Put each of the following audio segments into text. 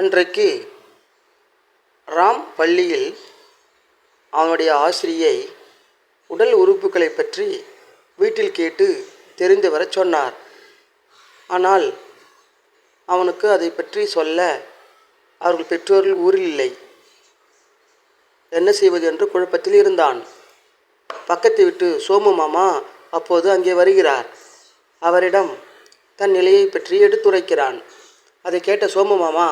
அன்றைக்கு ராம் பள்ளியில் அவனுடைய ஆசிரியை உடல் உறுப்புகளை பற்றி வீட்டில் கேட்டு தெரிந்து வரச் சொன்னார். ஆனால் அவனுக்கு அதை பற்றி சொல்ல அவர்கள் பெற்றோர்கள் ஊரில் இல்லை. என்ன செய்வது என்று குழப்பத்தில் இருந்தான். பக்கத்து விட்டு சோமு மாமா அப்போது அங்கே வருகிறார். அவரிடம் தன் நிலையை பற்றி எடுத்துரைக்கிறான். அதை கேட்ட சோமு மாமா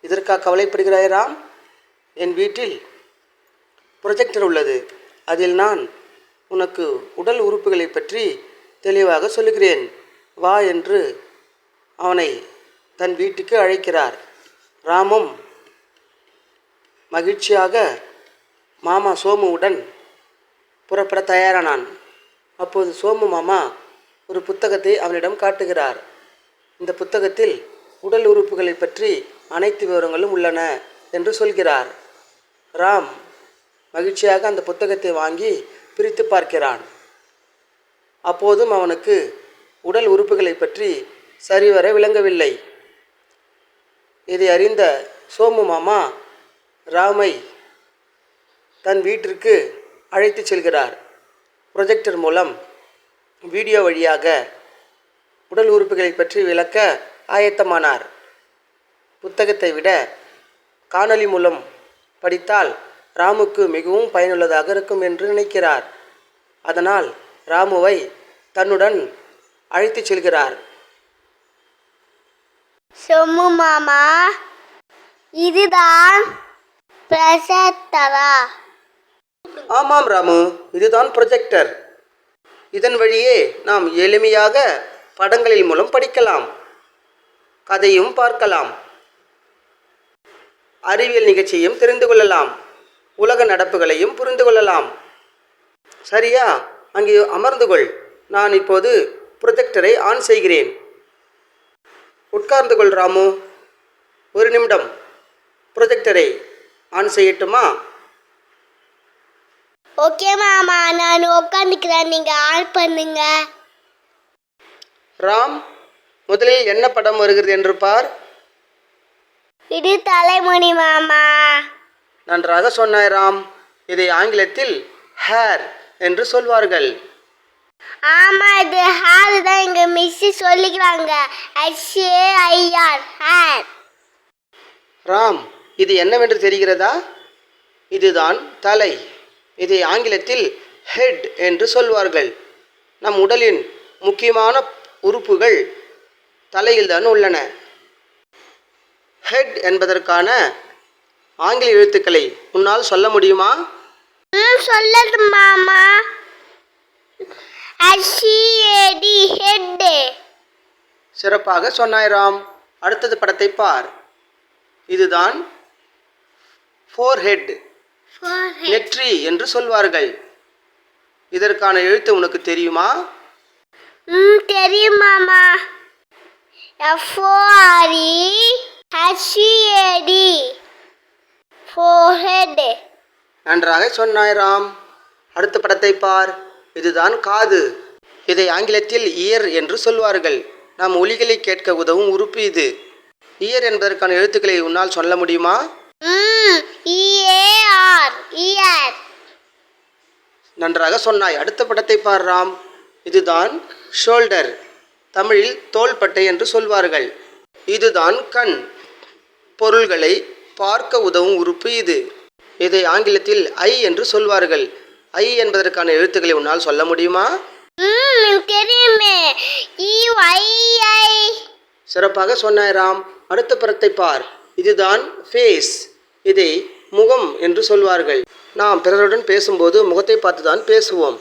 இதற்காக கவலைப்படுகிறாய் ராம்? என் வீட்டில் ப்ரொஜெக்டர் உள்ளது. அதில் நான் உனக்கு உடல் உறுப்புகளை பற்றி தெளிவாக சொல்லுகிறேன். வா என்று அவனை தன் வீட்டுக்கு அழைக்கிறார். ராமும் மகிழ்ச்சியாக மாமா சோமுவுடன் புறப்பட தயாரானான். அப்போது சோமு மாமா ஒரு புத்தகத்தை அவனிடம் காட்டுகிறார். இந்த புத்தகத்தில் உடல் உறுப்புகளை பற்றி அனைத்து விவரங்களும் உள்ளன என்று சொல்கிறார். ராம் மகிழ்ச்சியாக அந்த புத்தகத்தை வாங்கி பிரித்து பார்க்கிறான். அப்போதும் அவனுக்கு உடல் உறுப்புகளை பற்றி சரிவர விளங்கவில்லை. இதை அறிந்த சோமு மாமா ராமை தன் வீட்டிற்கு அழைத்துச் செல்கிறார். ப்ரொஜெக்டர் மூலம் வீடியோ வழியாக உடல் உறுப்புகளை பற்றி விளக்க ஆயத்தமானார். புத்தகத்தை விட காணொளி மூலம் படித்தால் ராமுக்கு மிகவும் பயனுள்ளதாக இருக்கும் என்று நினைக்கிறார். அதனால் ராமுவை தன்னுடன் அழைத்துச் செல்கிறார். சொம்மு மாமா இதுதான் பிரசத்தரா ஆமாம் ராமு இதுதான் ப்ரொஜெக்டர். இதன் வழியே நாம் எளிமையாக படங்களின் மூலம் படிக்கலாம். கதையும் பார்க்கலாம். அறிவியல் நிகழ்ச்சியும் தெரிந்து கொள்ளலாம். உலக நடப்புகளையும் புரிந்து கொள்ளலாம். சரியா? அங்கே அமர்ந்து கொள். நான் இப்போது ப்ரொஜெக்டரை ஆன் செய்கிறேன். உட்கார்ந்து கொள் ராமு. ஒரு நிமிடம். ப்ரொஜெக்டரை ஆன் செய்யட்டுமா? ஓகே மாமா நான் உட்காந்துக்கிறேன் நீங்க ஆன் பண்ணுங்க. ராம் முதலில் என்ன படம் வருகிறது என்று பார். இது தலைமணி மாமா. நன்றாக சொன்னாய் ராம் இதை ஆங்கிலத்தில் ஹேர் என்று சொல்வார்கள். ஆமா இது ஹேர் தான் எங்க மிஸ் சொல்லிக்கிறாங்க. ஹெச்ஏஐஆர் ஹேர். ராம் இது என்னவென்று தெரிகிறதா? இதுதான் தலை. இதை ஆங்கிலத்தில் ஹெட் என்று சொல்வார்கள். நம் உடலின் முக்கியமான உறுப்புகள் தலையில்தான் உள்ளன. ஹெட் என்பதற்கான ஆங்கில எழுத்துக்களை உன்னால் சொல்ல முடியுமா? சொல்லது மாமா. ஹெட் சிறப்பாக சொன்னாய் ராம் அடுத்தது படத்தை பார். இதுதான் ஃபோர் ஹெட் நெற்றி என்று சொல்வார்கள். இதற்கான எழுத்து உனக்கு தெரியுமா? ம் தெரியும் மாமா. எஃப்ஓஆர்இ ஹெச்ஏடி ஃபோர்ஹெட் நன்றாக சொன்னாய் ராம் அடுத்த படத்தை பார். இதுதான் காது. இதை ஆங்கிலத்தில் இயர் என்று சொல்வார்கள். நாம் ஒலிகளை கேட்க உதவும் உறுப்பு இது. இயர் என்பதற்கான எழுத்துக்களை உன்னால் சொல்ல முடியுமா? இஏஆர் இயர் நன்றாக சொன்னாய். அடுத்த படத்தை பார் ராம். இதுதான் ஷோல்டர். தமிழில் தோள்பட்டை என்று சொல்வார்கள். இதுதான் கண். பொருள்களை பார்க்க உதவும் உறுப்பு இது. இதை ஆங்கிலத்தில் ஐ என்று சொல்வார்கள். ஐ என்பதற்கான எழுத்துக்களை உன்னால் சொல்ல முடியுமா? E சிறப்பாக சொன்னாய் ராம். அடுத்த படத்தை பார். இதுதான் ஃபேஸ் இதை முகம் என்று சொல்வார்கள். நாம் பிறருடன் பேசும்போது முகத்தை பார்த்து தான் பேசுவோம்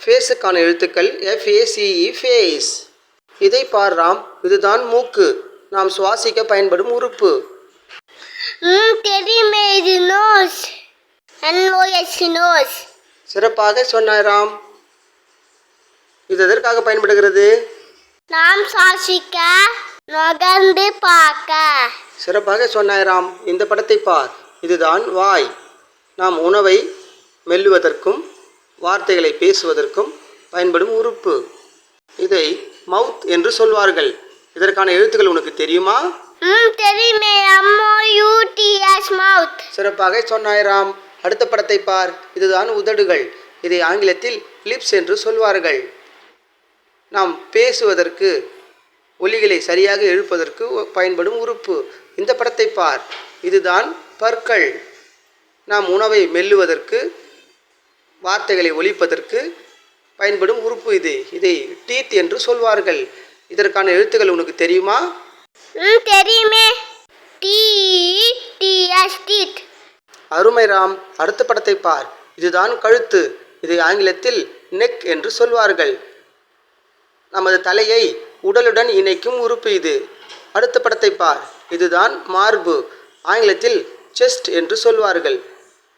ஃபேஸுக்கான எழுத்துக்கள் எஃப்ஏசிஇ ஃபேஸ் இதை பார் ராம் இதுதான் மூக்கு. நாம் சுவாசிக்க பயன்படும் உறுப்பு. தெரியுமே இது நோஸ். நோஸ். சிறப்பாக சொன்னாய் ராம். இது எதற்காக பயன்படுகிறது? நாம் சுவாசிக்க நுகர்ந்து பார்க்க. சிறப்பாக சொன்னாய் ராம். இந்த படத்தை பார். இதுதான் வாய். நாம் உணவை மெல்லுவதற்கும் வார்த்தைகளை பேசுவதற்கும் பயன்படும் உறுப்பு. இதை மவுத் என்று சொல்வார்கள். இதற்கான எழுத்துக்கள் உனக்கு தெரியுமா? தெரியுமே. அம்மோ மவுத். சிறப்பாக சொன்னாய் ராம். அடுத்த படத்தை பார். இதுதான் உதடுகள். இதை ஆங்கிலத்தில் லிப்ஸ் என்று சொல்வார்கள். நாம் பேசுவதற்கு ஒலிகளை சரியாக எழுப்பதற்கு பயன்படும் உறுப்பு. இந்த படத்தை பார். இதுதான் பற்கள். நாம் உணவை மெல்லுவதற்கு வார்த்தைகளை ஒலிப்பதற்கு பயன்படும் உறுப்பு இது. இதை டீத் என்று சொல்வார்கள். இதற்கான எழுத்துக்கள் உனக்கு தெரியுமா? தெரியுமே. டீத் அருமை ராம் அடுத்த படத்தை பார். இதுதான் கழுத்து. இதை ஆங்கிலத்தில் நெக் என்று சொல்வார்கள். நமது தலையை உடலுடன் இணைக்கும் உறுப்பு இது. அடுத்த படத்தை பார். இதுதான் மார்பு. ஆங்கிலத்தில் செஸ்ட் என்று சொல்வார்கள்.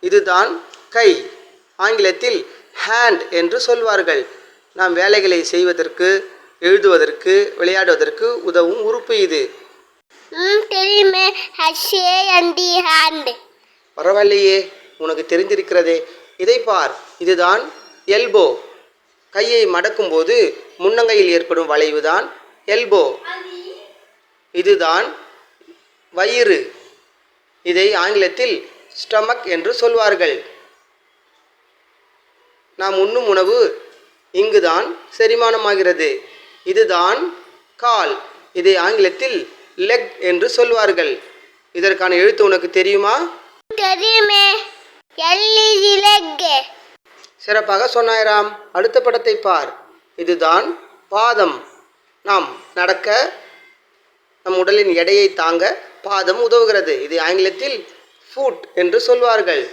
இதுதான் கை. ஆங்கிலத்தில் ஹேண்ட் என்று சொல்வார்கள். நாம் வேலைகளை செய்வதற்கு எழுதுவதற்கு விளையாடுவதற்கு உதவும் உறுப்பு இது. தெரியுமே. பரவாயில்லையே உனக்கு தெரிந்திருக்கிறதே. இதை பார் இதுதான் எல்போ கையை மடக்கும்போது முன்னங்கையில் ஏற்படும் வளைவுதான் எல்போ இதுதான் வயிறு. இதை ஆங்கிலத்தில் ஸ்டமக் என்று சொல்வார்கள். நாம் உண்ணும் உணவு இங்குதான் செரிமானமாகிறது. இதுதான் கால். இதை ஆங்கிலத்தில் லெக் என்று சொல்வார்கள். இதற்கான எழுத்து உனக்கு தெரியுமா? சிறப்பாக சொன்னாயிராம். அடுத்த படத்தை பார். இதுதான் பாதம். நாம் நடக்க நம் உடலின் எடையை தாங்க பாதம் உதவுகிறது. இது ஆங்கிலத்தில் ஃபுட் என்று சொல்வார்கள்.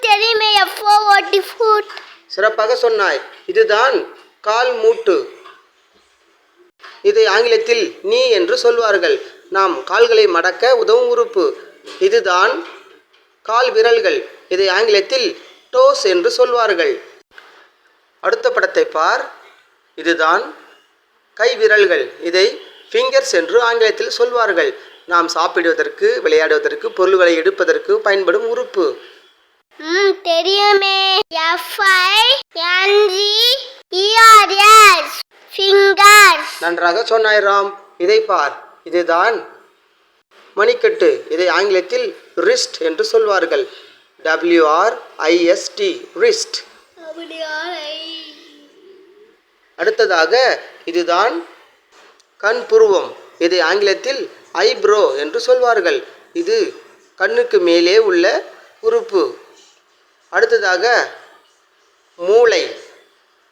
தெரியுமே எஃப்ஓ ஓட்டி ஃபுட் சிறப்பாக சொன்னாய். இதுதான் கால் மூட்டு. இதை ஆங்கிலத்தில் நீ என்று சொல்வார்கள். நாம் கால்களை மடக்க உதவும் உறுப்பு. இதுதான் கால் விரல்கள். இதை ஆங்கிலத்தில் டோஸ் என்று சொல்வார்கள். அடுத்த படத்தை பார். இதுதான் கை விரல்கள். இதை ஃபிங்கர்ஸ் என்று ஆங்கிலத்தில் சொல்வார்கள். நாம் சாப்பிடுவதற்கு விளையாடுவதற்கு பொருள்களை எடுப்பதற்கு பயன்படும் உறுப்பு. ம் தெரியுமே. எஃப்ஐ என்ஜி இஆர்எஸ் ஃபிங்கர்ஸ் நன்றாக சொன்னாய் ராம் இதை பார். இதுதான் மணிக்கட்டு. இதை ஆங்கிலத்தில் ரிஸ்ட் என்று சொல்வார்கள். டபிள்யூஆர் ஐஎஸ்டி ரிஸ்ட் அடுத்ததாக இதுதான் கண் புருவம். இதை ஆங்கிலத்தில் ஐப்ரோ என்று சொல்வார்கள். இது கண்ணுக்கு மேலே உள்ள உறுப்பு. அடுத்ததாக மூளை.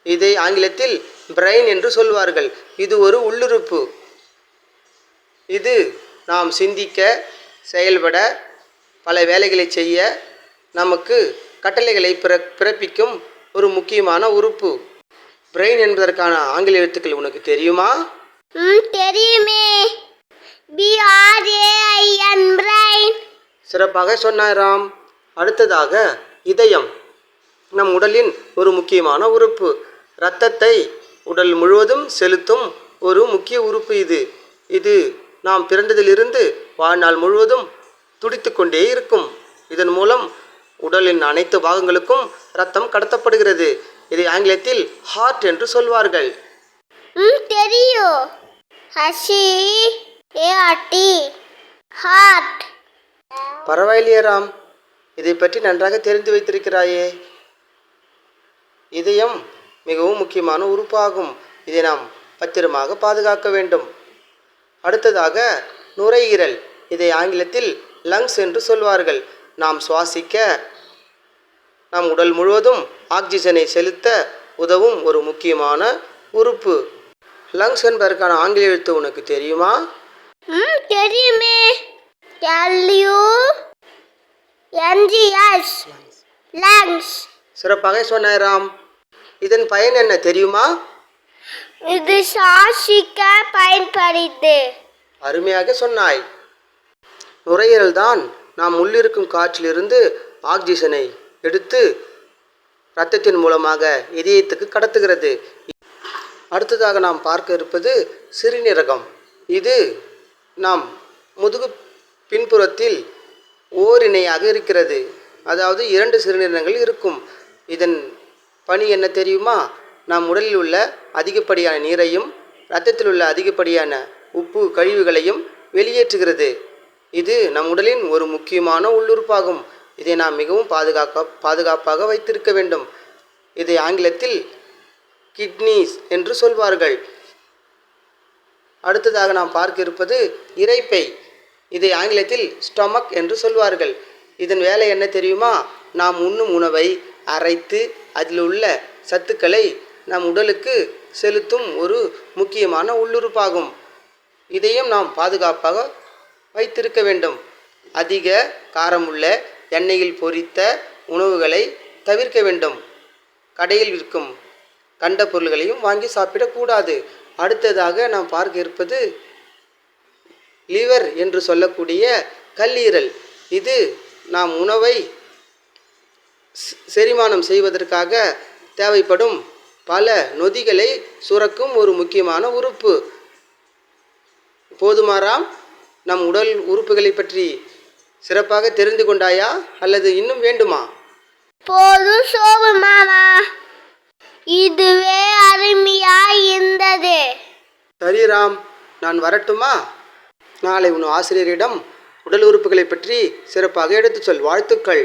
இதை ஆங்கிலத்தில் பிரெயின் என்று சொல்வார்கள். இது ஒரு உள்ளுறுப்பு. இது நாம் சிந்திக்க செயல்பட பல வேலைகளை செய்ய நமக்கு கட்டளைகளை பிற பிறப்பிக்கும் ஒரு முக்கியமான உறுப்பு. பிரெயின் என்பதற்கான ஆங்கில எழுத்துக்கள் உனக்கு தெரியுமா? தெரியுமே. சிறப்பாக சொன்னாய் ராம் அடுத்ததாக இதயம். நம் உடலின் ஒரு முக்கியமான உறுப்பு. இரத்தத்தை உடல் முழுவதும் செலுத்தும் ஒரு முக்கிய உறுப்பு இது. இது நாம் பிறந்ததிலிருந்து வாழ்நாள் முழுவதும் துடித்து கொண்டே இருக்கும். இதன் மூலம் உடலின் அனைத்து பாகங்களுக்கும் இரத்தம் கடத்தப்படுகிறது. இதை ஆங்கிலத்தில் ஹார்ட் என்று சொல்வார்கள். தெரியும். ஹசி ஏஆர்டி ஹார்ட் பரவாயில்லையே ராம். இதை பற்றி நன்றாக தெரிந்து வைத்திருக்கிறாயே. இதயம் மிகவும் முக்கியமான உறுப்பாகும். இதை நாம் பத்திரமாக பாதுகாக்க வேண்டும். அடுத்ததாக நுரையீரல் இதை ஆங்கிலத்தில் லங்ஸ் என்று சொல்வார்கள். நாம் சுவாசிக்க நம் உடல் முழுவதும் ஆக்சிஜனை செலுத்த உதவும் ஒரு முக்கியமான உறுப்பு. லங்ஸ் என்பதற்கான ஆங்கில எழுத்து உனக்கு தெரியுமா? தெரியுமே. எல்யூ என்ஜிஎஸ் லங்ஸ் சிறப்பாக சொன்னாய் ராம். இதன் பயன் என்ன தெரியுமா? இது சுவாசிக்க பயன்படுது. அருமையாக சொன்னாய். நுரையீரல் தான் நாம் உள்ளிருக்கும் காற்றிலிருந்து ஆக்சிஜனை எடுத்து இரத்தத்தின் மூலமாக இதயத்துக்கு கடத்துகிறது. அடுத்ததாக நாம் பார்க்க இருப்பது சிறுநீரகம். இது நாம் முதுகு பின்புறத்தில் ஓரிணையாக இருக்கிறது. அதாவது இரண்டு சிறுநீரகங்கள் இருக்கும். இதன் பணி என்ன தெரியுமா? நம் உடலில் உள்ள அதிகப்படியான நீரையும் இரத்தத்தில் உள்ள அதிகப்படியான உப்பு கழிவுகளையும் வெளியேற்றுகிறது. இது நம் உடலின் ஒரு முக்கியமான உள்ளுறுப்பாகும். இதை நாம் மிகவும் பாதுகாக்க பாதுகாப்பாக வைத்திருக்க வேண்டும். இதை ஆங்கிலத்தில் கிட்னிஸ் என்று சொல்வார்கள். அடுத்ததாக நாம் பார்க்க இருப்பது இறைப்பை. இதை ஆங்கிலத்தில் ஸ்டொமக் என்று சொல்வார்கள். இதன் வேலை என்ன தெரியுமா? நாம் உண்ணும் உணவை அரைத்து அதில் உள்ள சத்துக்களை நம் உடலுக்கு செலுத்தும் ஒரு முக்கியமான உள்ளுறுப்பாகும். இதையும் நாம் பாதுகாப்பாக வைத்திருக்க வேண்டும். அதிக காரமுள்ள எண்ணெயில் பொரித்த உணவுகளை தவிர்க்க வேண்டும். கடையில் விற்கும் கண்ட பொருள்களையும் வாங்கி சாப்பிடக்கூடாது. அடுத்ததாக நாம் பார்க்க இருப்பது லிவர் என்று சொல்லக்கூடிய கல்லீரல். இது நாம் உணவை செரிமானம் செய்வதற்காக தேவைப்படும் பல நொதிகளை சுரக்கும் ஒரு முக்கியமான உறுப்பு. போதுமாறாம் நம் உடல் உறுப்புகளை பற்றி சிறப்பாக தெரிந்து கொண்டாயா அல்லது இன்னும் வேண்டுமா? போதும் சோபு மாமா. இதுவே அருமையா இருந்தது. சரி ராம் நான் வரட்டுமா? நாளை உன் ஆசிரியரிடம் உடல் உறுப்புகளை பற்றி சிறப்பாக எடுத்துச் சொல். வாழ்த்துக்கள்.